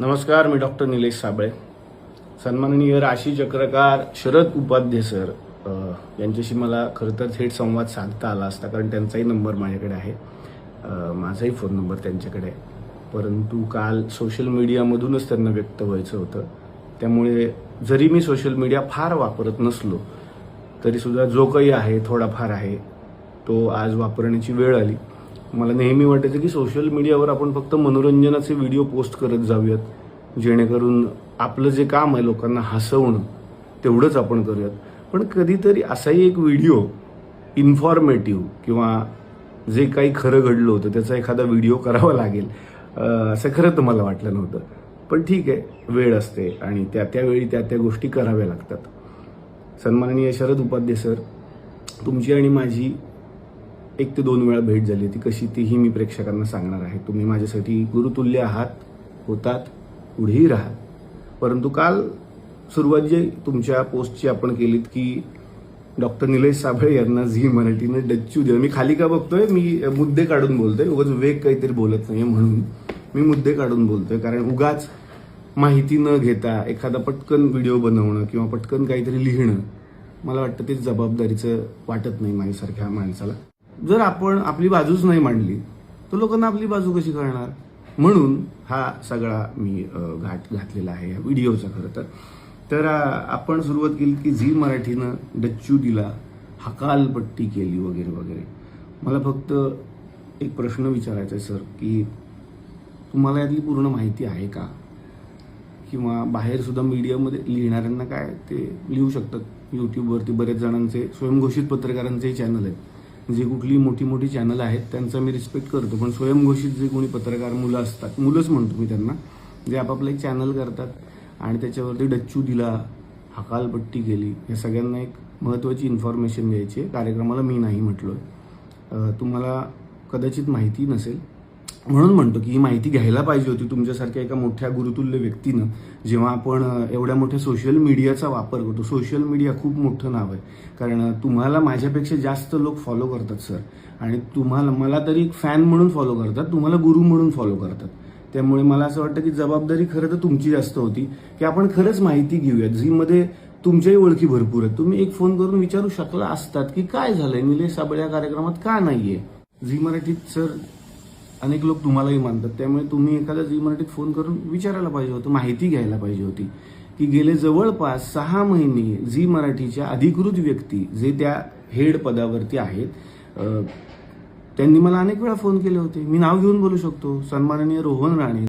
नमस्कार मी डॉक्टर निलेश साबळे. सन्माननीय राशी चक्रकार शरद उपाध्ये सर यांच्याशी मला खरं तर थेट संवाद साधता आला असता कारण त्यांचाही नंबर माझ्याकडे आहे. माझाही फोन नंबर त्यांच्याकडे आहे. परंतु काल सोशल मीडियामधूनच त्यांना व्यक्त व्हायचं होतं. त्यामुळे जरी मी सोशल मीडिया फार वापरत नसलो तरीसुद्धा जो काही आहे थोडाफार आहे तो आज वापरण्याची वेळ आली. मला नेहमी वाटायचं की सोशल मीडियावर आपण फक्त मनोरंजनाचे व्हिडिओ पोस्ट करत जाऊयात. जेणेकरून आपलं जे काम आहे लोकांना हसवणं तेवढंच आपण करूयात. पण कधीतरी असाही एक व्हिडिओ इन्फॉर्मेटिव्ह किंवा जे काही खरं घडलं होतं त्याचा एखादा व्हिडिओ करावा लागेल. असं खरं तर मला वाटलं नव्हतं. पण ठीक आहे वेळ असते आणि त्या त्यावेळी त्या त्या गोष्टी कराव्या लागतात. सन्माननीय शरद उपाध्ये सर तुमची आणि माझी एक ते दोन वेळा भेट झाली ती कशी तीही मी प्रेक्षकांना सांगणार आहे. तुम्ही माझ्यासाठी गुरुतुल्य आहात होतात पुढेही राहा. परंतु काल सुरुवात जी तुमच्या पोस्टची आपण केलीत की डॉक्टर निलेश साबळे यांना झी मराठीने डच्चू द्या मी खाली का बघतोय? मी मुद्दे काढून बोलतोय. उगाच वेग काहीतरी बोलत नाही म्हणून मी मुद्दे काढून बोलतोय. कारण उगाच माहिती न घेता एखादा पटकन व्हिडिओ बनवणं किंवा पटकन काहीतरी लिहिणं मला वाटतं ते जबाबदारीचं वाटत नाही माझ्यासारख्या माणसाला. जर आपण आपली बाजूच नाही मांडली तर लोकांना आपली बाजू कशी कळणार? म्हणून हा सगळा मी घाट घातलेला आहे या व्हिडिओचा खरं तर. तर आपण सुरुवात केली की झी मराठीनं डच्चू दिला हकालपट्टी केली वगैरे वगैरे. मला फक्त एक प्रश्न विचारायचा आहे सर की तुम्हाला यातली पूर्ण माहिती आहे का? किंवा बाहेर सुद्धा मीडियामध्ये लिहिणाऱ्यांना काय ते लिहू शकतात? यूट्यूबवरती बरेच जणांचे स्वयंघोषित पत्रकारांचेही चॅनल आहेत. जे कुठली मोठी मोठी चॅनल आहेत त्यांचा मी रिस्पेक्ट करतो. पण स्वयंघोषित जे कोणी पत्रकार मुलं असतात मुलंच म्हणतो मी त्यांना जे आपापलं एक चॅनल करतात आणि त्याच्यावरती डच्चू दिला हकालपट्टी केली या सगळ्यांना एक महत्त्वाची इन्फॉर्मेशन द्यायची आहे. कार्यक्रमाला मी नाही म्हटलो आहे तुम्हाला कदाचित माहिती नसेल म्हणून म्हणतो की ही माहिती घ्यायला पाहिजे होती तुमच्यासारख्या एका मोठ्या गुरुतुल्य व्यक्तीनं जेव्हा आपण एवढ्या मोठ्या सोशल मीडियाचा वापर करतो. सोशल मीडिया खूप मोठं नाव आहे. कारण तुम्हाला माझ्यापेक्षा जास्त लोक फॉलो करतात सर आणि तुम्हाला मला तरी एक फॅन म्हणून फॉलो करतात तुम्हाला गुरु म्हणून फॉलो करतात. त्यामुळे मला असं वाटतं की जबाबदारी खरं तर तुमची जास्त होती की आपण खरंच माहिती घेऊयात झीमध्ये तुमच्याही ओळखी भरपूर आहेत. तुम्ही एक फोन करून विचारू शकला असतात की काय झालंय? निलेश साबळे या कार्यक्रमात का नाहीये? झी मराठीत सर अनेक लोक तुम्हालाही मानतात. त्यामुळे तुम्ही एखाद्या झी मराठीत फोन करून विचारायला पाहिजे होतं माहिती घ्यायला पाहिजे होती. की गेले जवळपास सहा महिने झी मराठीच्या अधिकृत व्यक्ती जे त्या हेड पदावरती आहेत त्यांनी मला अनेक वेळा फोन केले होते. मी नाव घेऊन बोलू शकतो. सन्माननीय रोहन राणे.